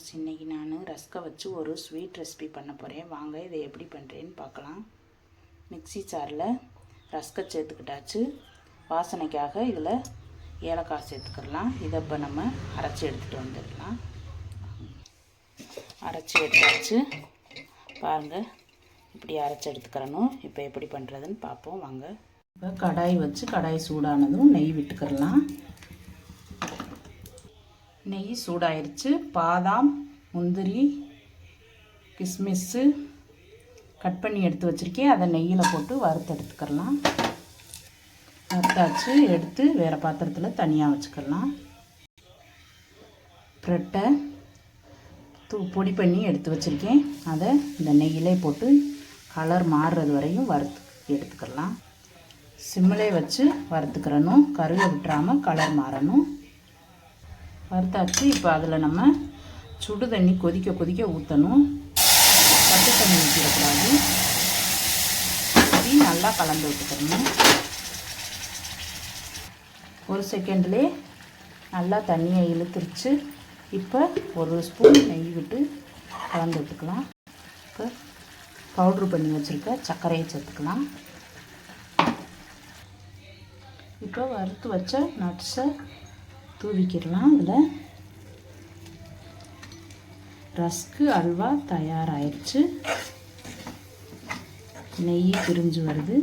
Friends இன்றைக்கி நான் ரஸ்கை வச்சு ஒரு ஸ்வீட் ரெசிபி பண்ண போகிறேன் வாங்க இதை எப்படி பண்ணுறேன்னு பார்க்கலாம். மிக்ஸி சாரில் ரஸ்கை சேர்த்துக்கிட்டாச்சு. வாசனைக்காக இதில் ஏலக்காய் சேர்த்துக்கிடலாம் இதை இப்போ நம்ம அரைச்சி எடுத்துகிட்டு வந்துடலாம். அரைச்சி எடுத்தாச்சு. பாருங்கள் இப்படி அரைச்சி எடுத்துக்கிறணும். இப்போ எப்படி பண்ணுறதுன்னு பார்ப்போம். வாங்க. இப்போ கடாய் வச்சு கடாய் சூடானதும் நெய் விட்டுக்கிடலாம் நெய் சூடாயிருச்சு. பாதாம் முந்திரி கிஸ்மிஸ்ஸு கட் பண்ணி எடுத்து வச்சுருக்கேன். அதை நெய்யில் போட்டு வறுத்து எடுத்துக்கலாம் வறுத்தாச்சு. எடுத்து வேறு பாத்திரத்தில் தனியாக வச்சுக்கலாம் ப்ரெட்டை தூ பொடி பண்ணி எடுத்து வச்சுருக்கேன். அதை இந்த நெய்யிலே போட்டு கலர் மாறுறது வரையும் வறுத்து எடுத்துக்கலாம் சிம்மிலே வச்சு வறுத்துக்கிறணும். கருவை விட்டுறாமல் கலர் மாறணும். வறுத்தாச்சு. இப்போ அதில் நம்ம சுடு தண்ணி கொதிக்க கொதிக்க ஊற்றணும் பச்சை தண்ணி ஊற்றிடக்கூடாது ஊற்றி நல்லா கலந்து விட்டுக்கணும். ஒரு செகண்ட்லே நல்லா தண்ணியை இழுத்துருச்சு. இப்போ ஒரு ஸ்பூன் நெய் விட்டு கலந்து விட்டுக்கலாம். இப்போ பவுட்ரு பண்ணி வச்சுருக்க சர்க்கரையை சேர்த்துக்கலாம். இப்போ வறுத்து வச்ச நட்ஸை தூவிக்கிடலாம். அதில் ரஸ்க்கு அல்வா தயாராகிடுச்சு நெய் பிரிஞ்சு வருது.